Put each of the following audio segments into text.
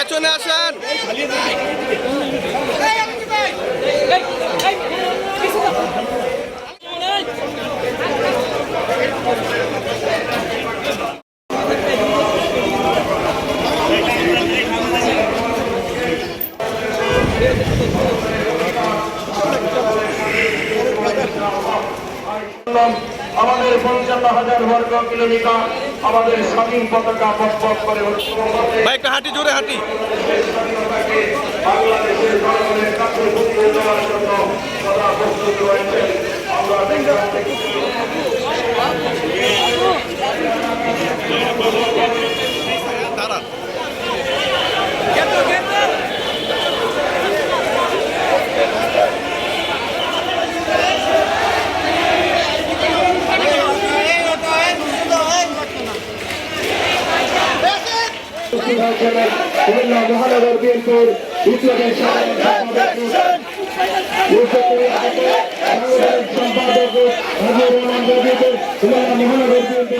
পেছনে আসেন। আমাদের পঞ্চান্ন হাজার বর্গ কিলোমিটার। আমাদের স্বাধীন পতাকা বক করে ভাই একটা হাঁটি জোরে হাঁটি। বাংলাদেশের জনগণের কাছে পৌঁছে দেওয়ার জন্য সদা প্রস্তুত রয়েছে কুমিল্লা মহানগর বিএনপির বিপ্লবী সম্পাদক মহানগর বিএনপি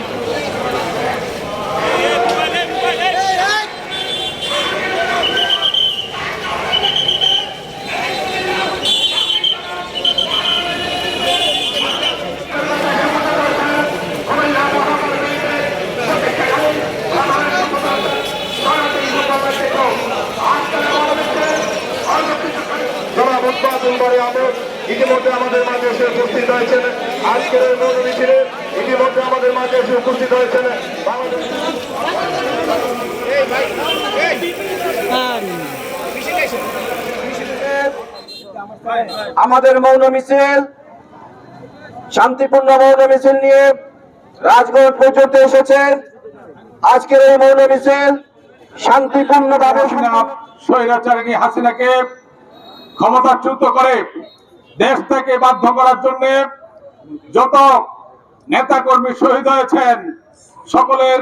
ইতিমধ্যে আমাদের মাঝে এসে উপস্থিত হয়েছেন আজকের এই মিছিলে ইতিমধ্যে আমাদের মাঝে এসে উপস্থিত হয়েছেন আমাদের মৌন মিছিল শান্তিপূর্ণ মৌন মিছিল নিয়ে রাজঘাট পর্যন্ত এসেছে। আজকের এই মৌন মিছিল শান্তিপূর্ণ ভাবে স্বৈরাচারী হাসিনাকে ক্ষমতাচ্যুত করে দেশ থেকে বাধ্য করার জন্য যত নেতা কর্মী শহীদ হয়েছেন, সকলের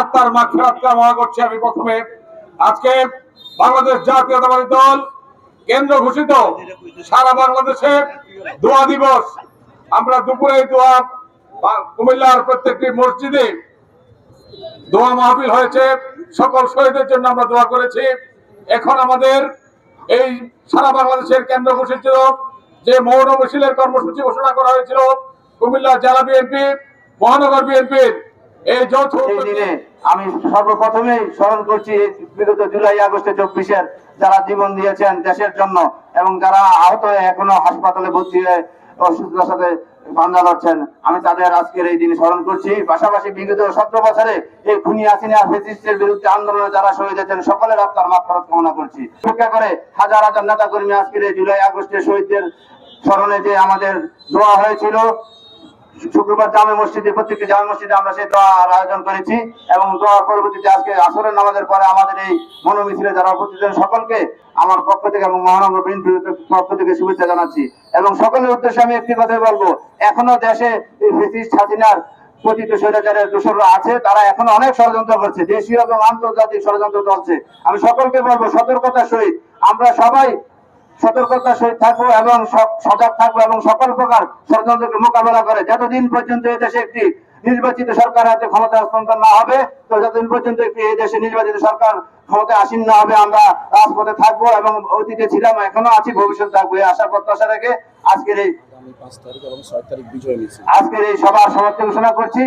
আত্মার মাক্ষরাত কামনা করছি আমি প্রথমে। আজকে বাংলাদেশ জাতীয়তাবাদী দল কেন্দ্র ঘোষিত সারা বাংলাদেশে দোয়া দিবস। আমরা দুপুরে দোয়া কুমিল্লার প্রত্যেকটি মসজিদে দোয়া মাহফিল হয়েছে। সকল শহীদের জন্য আমরা দোয়া করেছি। এখন আমাদের এই সারা বাংলাদেশের কেন্দ্র ঘোষিত যে মৌন মিছিলের কর্মসূচি ঘোষণা করা হয়েছিল কুমিল্লা জেলা বিএনপি মহানগর বিএনপির এই যৌথ দিনে আমি সর্বপ্রথমে স্মরণ করছি বিগত জুলাই আগস্টে চব্বিশের যারা জীবন দিয়েছেন দেশের জন্য এবং যারা আহত হয়ে এখনও হাসপাতালে ভর্তি হয়ে অসুস্থতার সাথে বান্ধা লড়ছেন। আমি তাদের আজকের এই দিনে স্মরণ করছি। পাশাপাশি বিগত সতেরো বছরে এই খুনি আসিনিয়া ফেসিস্টের বিরুদ্ধে আন্দোলনে যারা শহীদ হয়েছেন, সকলের আত্মার মাফরত কামনা করছি। শিক্ষা করে হাজার হাজার নেতা কর্মী আজকের এই জুলাই আগস্টে শহীদদের স্মরণে যে আমাদের দোয়া হয়েছিল শুক্রবার জামে মসজিদে, প্রত্যেকটি জামে মসজিদে আমরা সেই দোয়ার আয়োজন করেছি এবং দোয়ার পরবর্তীতে আজকে আসরের নামাজের পরে আমাদের এই মনোমিছিলে যারা উপস্থিত সকলকে আমার পক্ষ থেকে এবং মহানগর বিএনপির পক্ষ থেকে শুভেচ্ছা জানাচ্ছি। এবং সকলের উদ্দেশ্যে আমি একটি কথাই বলব, এখনও দেশে ফেসিস্ট হাসিনার পতিত স্বৈরাচারের দোষররা আছে, তারা এখনও অনেক ষড়যন্ত্র করছে, দেশীয় এবং আন্তর্জাতিক ষড়যন্ত্র চলছে। আমি সকলকে বলব, সতর্কতার সহিত আমরা সবাই সতর্কতার সহিত থাকব এবং সজাগ থাকব এবং সকল প্রকার ষড়যন্ত্রকে মোকাবেলা করে। যতদিন পর্যন্ত এই দেশে একটি নির্বাচিত সরকার হাতে ক্ষমতা হস্তান্তর না হবে তো যতদিন পর্যন্ত একটি এই দেশে নির্বাচিত সরকার ক্ষমতায় আসীন না হবে আমরা রাজপথে থাকব এবং অতীতে ছিলাম এখনও আছি ভবিষ্যৎ থাকব এই আশা প্রত্যাশা রেখে আজকের এই আজকের এই সভার সমাপ্তি ঘোষণা করছি।